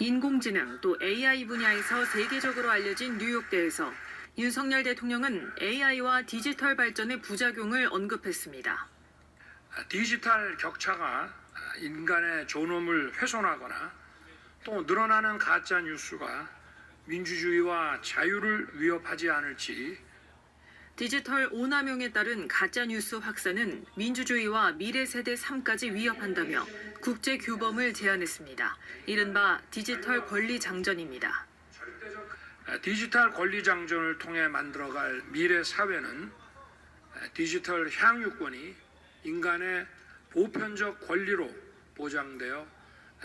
인공지능 또 AI 분야에서 세계적으로 알려진 뉴욕대에서 윤석열 대통령은 AI와 디지털 발전의 부작용을 언급했습니다. 디지털 격차가 인간의 존엄을 훼손하거나 또 늘어나는 가짜 뉴스가 민주주의와 자유를 위협하지 않을지 디지털 오남용에 따른 가짜 뉴스 확산은 민주주의와 미래 세대 삶까지 위협한다며 국제 규범을 제안했습니다. 이른바 디지털 권리 장전입니다. 디지털 권리 장전을 통해 만들어갈 미래 사회는 디지털 향유권이 인간의 보편적 권리로 보장되어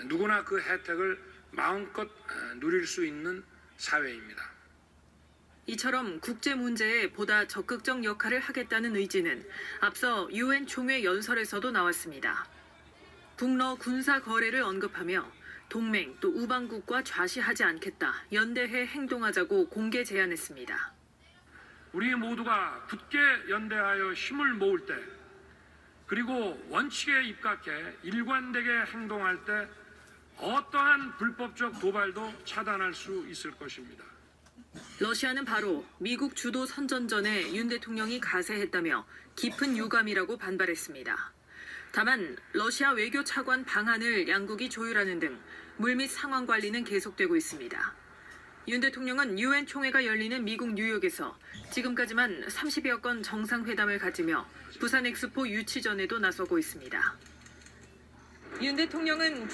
누구나 그 혜택을 마음껏 누릴 수 있는 사회입니다. 이처럼 국제 문제에 보다 적극적 역할을 하겠다는 의지는 앞서 유엔 총회 연설에서도 나왔습니다. 북러 군사 거래를 언급하며 동맹 또 우방국과 좌시하지 않겠다 연대해 행동하자고 공개 제안했습니다. 우리 모두가 굳게 연대하여 힘을 모을 때 그리고 원칙에 입각해 일관되게 행동할 때 어떠한 불법적 도발도 차단할 수 있을 것입니다. 러시아는 바로 미국 주도 선전전에 윤 대통령이 가세했다며 깊은 유감이라고 반발했습니다. 다만 러시아 외교 차관 방안을 양국이 조율하는 등 물밑 상황 관리는 계속되고 있습니다. 윤 대통령은 유엔 총회가 열리는 미국 뉴욕에서 지금까지만 30여 건 정상회담을 가지며 부산 엑스포 유치전에도 나서고 있습니다. 윤 대통령은